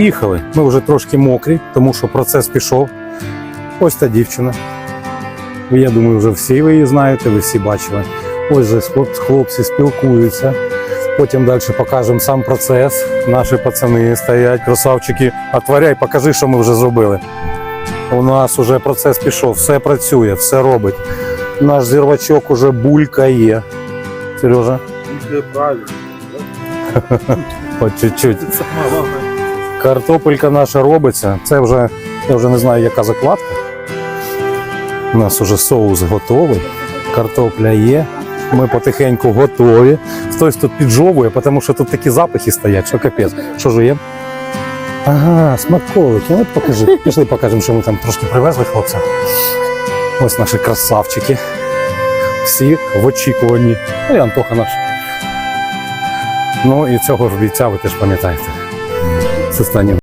Їхали. Ми вже трошки мокрі, тому що процес пішов. Ось та дівчина. Я думаю, вже всі ви її знаєте, ви всі бачили. Ось же хлоп- хлопці спілкуються. Потім далі покажемо сам процес. Наші пацани стоять, красавчики. Отворяй, покажи, що ми вже зробили. У нас вже процес пішов, все працює, все робить. Наш зірвачок уже булькає. Сережа, Правильно. от чуть-чуть. Картопелька наша робиться. Це вже, я вже не знаю, яка закладка. У нас вже соус готовий, картопля є. Ми потихеньку готові. Хтось тут піджовує, тому що тут такі запахи стоять, що капець. Що жуємо? Ага, смаколики. Ну, покажи. Пішли покажемо, що ми там трошки привезли хлопцям. Ось наші красавчики. Всі в очікуванні. Ну і Антоха наш. Ну і цього ж бійця ви теж пам'ятаєте. Останнє